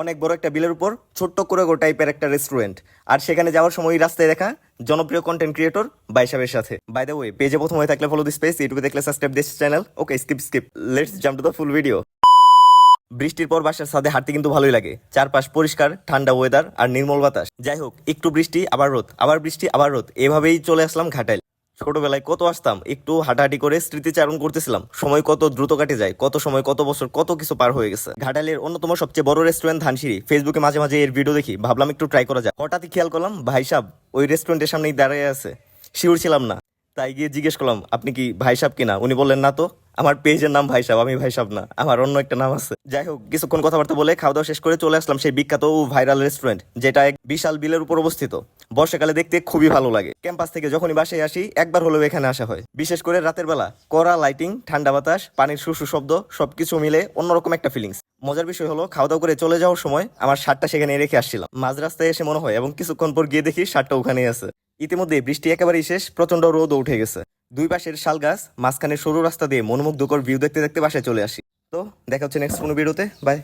অনেক বড় একটা বিলের উপর ছোট্ট করে গো টাইপের একটা রেস্টুরেন্ট আর সেখানে যাওয়ার সময় রাস্তায় দেখা জনপ্রিয় কন্টেন্ট ক্রিয়েটর বাইসাবের সাথে। বাই দ্য ওয়ে পেজে প্রথম হয়ে থাকলে ফলো দিস পেজ ইউটিউবে দেখলে subscribe this channel okay skip skip let's jump to the full video বৃষ্টির পর বাসার ছাদে হাঁটতে কিন্তু ভালোই লাগে। চারপাশ পরিষ্কার, ঠান্ডা ওয়েদার আর নির্মল বাতাস। যাই হোক, একটু বৃষ্টি, আবার রোদ, আবার বৃষ্টি, আবার রোদ। এভাবেই চলে আসলাম ঘাটাইল ছোটবেলায় কত আসতাম, একটু হাঁটাহাঁটি করে স্মৃতিচারণ করতেছিলাম। সময় কত দ্রুত কাটে যায়, কত সময়, কত বছর, কত কিছু পার হয়ে গেছে। ঘাটালের অন্যতম সবচেয়ে বড় রেস্টুরেন্ট ধানসিঁড়ি। ফেসবুকে মাঝে মাঝে এর ভিডিও দেখি। ভাবলাম একটু ট্রাই করা যায় হঠাৎই খেয়াল করলাম, ভাই সাহেব ওই রেস্টুরেন্টের সামনেই দাঁড়িয়ে আছে। শিওর ছিলাম না। তাই গিয়ে জিজ্ঞেস করলাম, আপনি কি ভাই সাহেব কিনা? উনি বললেন, না তো, আমার পেজের নাম ভাই সাহেব আমি ভাই সাহেব না, আমার অন্য একটা নাম আছে। যাই হোক, কিছুক্ষণ কথাবার্তা বলে খাওয়া দাওয়া শেষ করে চলে আসলাম সেই বিখ্যাত ভাইরাল রেস্টুরেন্ট যেটা এক বিশাল বিলের উপর অবস্থিত। বর্ষাকালে দেখতে খুবই ভালো লাগে। ক্যাম্পাস থেকে যখনই বাসায় আসি, একবার হলেও এখানে আসা হয়। বিশেষ করে রাতের বেলা, কড়া লাইটিং ঠান্ডা বাতাস, পানির সুসু শব্দ, সবকিছু মিলে অন্যরকম একটা ফিলিংস মজার বিষয় হলো খাওয়া দাওয়া করে চলে যাওয়ার সময় আমার শার্টটা সেখানে রেখে আসছিলাম। মাঝ রাস্তায় এসে মনে হয়, এবং কিছুক্ষণ পর গিয়ে দেখি শার্টটা ওখানেই আছে। ইতিমধ্যে বৃষ্টি একেবারেই শেষ প্রচণ্ড রোদ উঠে গেছে। দুই পাশের শাল গাছ মাঝখানে সরু রাস্তা দিয়ে মনোমুগ্ধকর ভিউ দেখতে দেখতে বাসায় চলে আসি। তো, দেখা হচ্ছে নেক্সট কোনো ভিডিওতে বাই